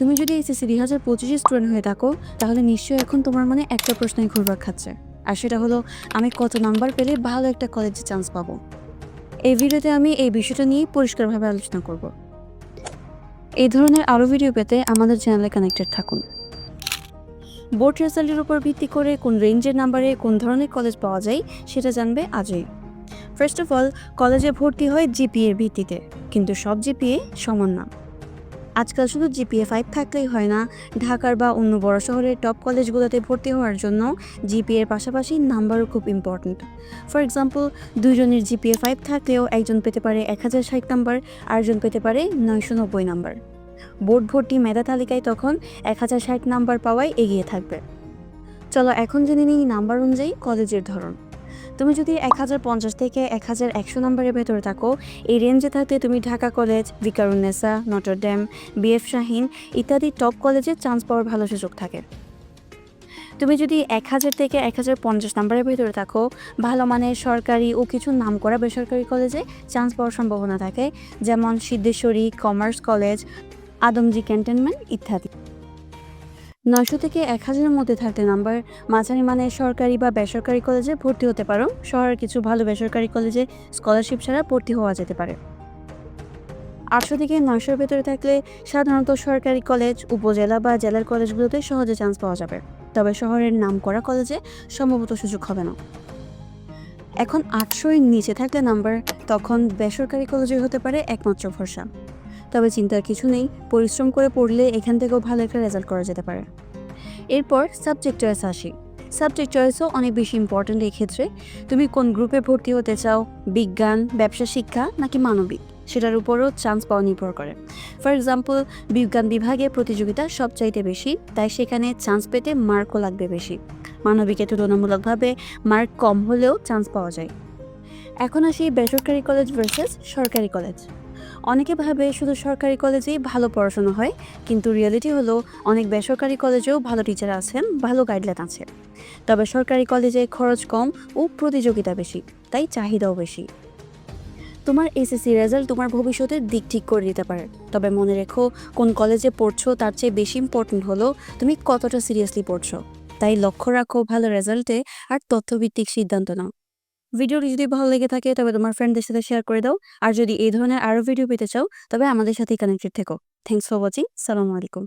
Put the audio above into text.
তুমি যদি এসএসসি দুই হাজার পঁচিশে স্টুডেন্ট হয়ে থাকো, তাহলে নিশ্চয়ই এখন তোমার মনে একটা প্রশ্নই ঘুরবার খাচ্ছে। আর সেটা হলো, আমি কত নাম্বার পেলে ভালো একটা কলেজে চান্স পাবো? এই ভিডিওতে আমি এই বিষয়টা নিয়ে পরিষ্কারভাবে আলোচনা করব। এই ধরনের আরও ভিডিও পেতে আমাদের চ্যানেলে কানেক্টেড থাকুন। বোর্ড রেজাল্টের উপর ভিত্তি করে কোন রেঞ্জের নাম্বারে কোন ধরনের কলেজ পাওয়া যায়, সেটা জানবে আজই। ফার্স্ট অফ অল কলেজে ভর্তি হয় জিপিএর ভিত্তিতে, কিন্তু সব জিপিএ সমান না। আজকাল শুধু জিপিএ ফাইভ থাকলেই হয় না, ঢাকার বা অন্য বড় শহরের টপ কলেজগুলোতে ভর্তি হওয়ার জন্য জিপিএর পাশাপাশি নাম্বারও খুব ইম্পর্ট্যান্ট ফর এক্সাম্পল দুজনের জিপিএ ফাইভ থাকলেও একজন পেতে পারে এক হাজার ষাট নাম্বার আরেকজন পেতে পারে নয়শো নব্বই নাম্বার বোর্ড ভর্তি মেধা তালিকায় তখন এক হাজার ষাট নাম্বার পাওয়ায় এগিয়ে থাকবে। চলো এখন জেনে নিই নাম্বার অনুযায়ী কলেজের ধরন। তুমি যদি এক হাজার পঞ্চাশ থেকে এক হাজার একশো নম্বরের ভেতরে থাকো, এই রেঞ্জে থাকতে তুমি Dhaka college Viqarunnisa Notre Dame BAF Shaheen ইত্যাদি টপ কলেজে চান্স পাওয়ার ভালো সুযোগ থাকে। তুমি যদি এক হাজার থেকে এক হাজার পঞ্চাশ নাম্বারের ভেতরে থাকো, ভালো মানের সরকারি ও কিছু নামকরা বেসরকারি কলেজে চান্স পাওয়ার সম্ভাবনা থাকে, যেমন Siddheswari commerce college Adamjee cantonment ইত্যাদি। নয়শো থেকে এক হাজারের মধ্যে থাকতে নাম্বার। মাঝারি মানে সরকারি বা বেসরকারি কলেজে ভর্তি হতে পারো। শহরের কিছু ভালো বেসরকারি কলেজে স্কলারশিপ ছাড়া ভর্তি হওয়া যেতে পারে। আটশো থেকে নয়শোর ভেতরে থাকলে সাধারণত সরকারি কলেজ, উপজেলা বা জেলার কলেজগুলোতে সহজে চান্স পাওয়া যাবে। তবে শহরের নাম করা কলেজে সম্ভবত সুযোগ হবে না। এখন আটশোর নিচে থাকলে নাম্বার, তখন বেসরকারি কলেজে হতে পারে একমাত্র ভরসা। তবে চিন্তার কিছু নেই, পরিশ্রম করে পড়লে এখান থেকেও ভালো একটা রেজাল্ট করা যেতে পারে। এরপর সাবজেক্ট চয়েস আসি। সাবজেক্ট চয়েসও অনেক বেশি ইম্পর্ট্যান্ট এই ক্ষেত্রে। তুমি কোন গ্রুপে ভর্তি হতে চাও? বিজ্ঞান, ব্যবসা, শিক্ষা নাকি মানবিক? সেটার উপরও চান্স পাওয়া নির্ভর করে। ফর এক্সাম্পল বিজ্ঞান বিভাগে প্রতিযোগিতা সবচাইতে বেশি, তাই সেখানে চান্স পেতে মার্কও লাগবে বেশি। মানবিকে তুলনামূলকভাবে মার্ক কম হলেও চান্স পাওয়া যায়। এখন আসি বেসরকারি কলেজ ভার্সেস সরকারি কলেজ অনেকে ভাবে শুধু সরকারি কলেজেই ভালো পড়াশোনা হয়, কিন্তু রিয়েলিটি হলো অনেক বেসরকারি কলেজেও ভালো টিচার আছেন, ভালো গাইডলাইন আছে। তবে সরকারি কলেজে খরচ কম ও প্রতিযোগিতা বেশি, তাই চাহিদাও বেশি। তোমার এসএসসি রেজাল্ট তোমার ভবিষ্যতের দিক ঠিক করে দিতে পারে, তবে মনে রেখো কোন কলেজে পড়ছো তার চেয়ে বেশি ইম্পর্টেন্ট হলো তুমি কতটা সিরিয়াসলি পড়ছো। তাই লক্ষ্য রাখো ভালো রেজাল্টে আর তথ্যভিত্তিক সিদ্ধান্ত নাও। ভিডিওটি যদি ভালো লেগে থাকে, তবে তোমার ফ্রেন্ডদের সাথে শেয়ার করে দাও। আর যদি এই ধরনের আরও ভিডিও পেতে চাও, তবে আমাদের সাথেই কানেক্টেড থেকো। থ্যাংকস ফর ওয়াচিং সালামু আলাইকুম।